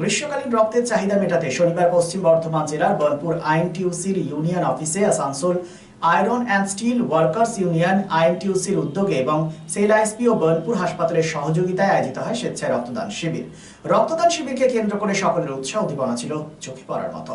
গ্রীষ্মকালীন রক্তের চাহিদা মেটাতে শনিবার পশ্চিম বর্ধমান জেলার বলপুর আইএনটিউসির ইউনিয়ন অফিসে Asansol iron and steel workers union আইএনটিউসির উদ্যোগে এবং সেল আইএসপি ও বলপুর হাসপাতালের সহযোগিতায় আয়োজিত হয় স্বেচ্ছায় রক্তদান শিবির। রক্তদান শিবিরকে কেন্দ্র করে সকলের উৎসাহ উদ্দীপনা ছিল চোখে পড়ার মতো।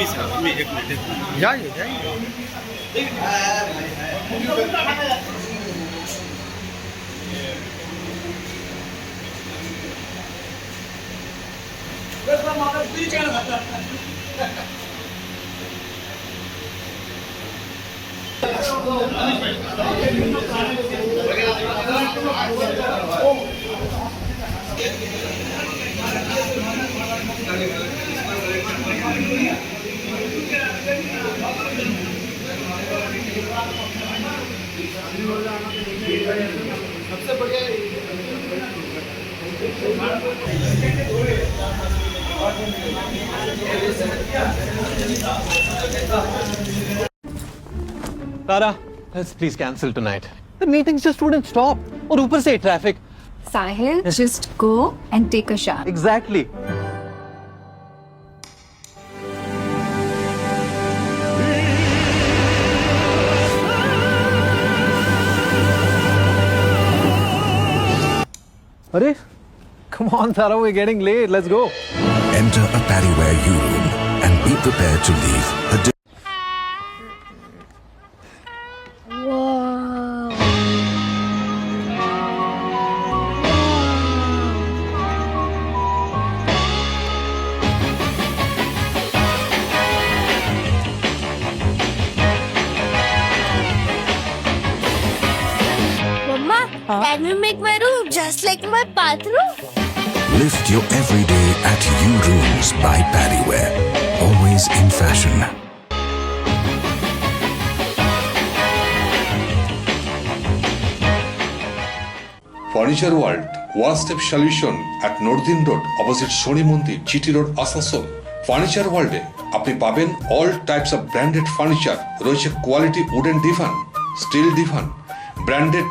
अभी सर मैं एक मिनट जाइए जाइए Tara, let's please cancel tonight. The meetings just wouldn't stop. Or Upar say traffic. Sahil, just go and take a shower. Exactly. अरे come on Tara we're getting late let's go. Enter a Paddyware U room and be prepared to leave a Mama, can we make my room just like my bathroom? Lift your everyday at U rooms by Paddyware. Always in fashion. Furniture world one step solution at northern road opposite Shani Mandir GT road Asansol furniture ওয়ার্ল্ডে আপনি পাবেন all types of branded furniture রয়েছে quality wooden divan steel divan branded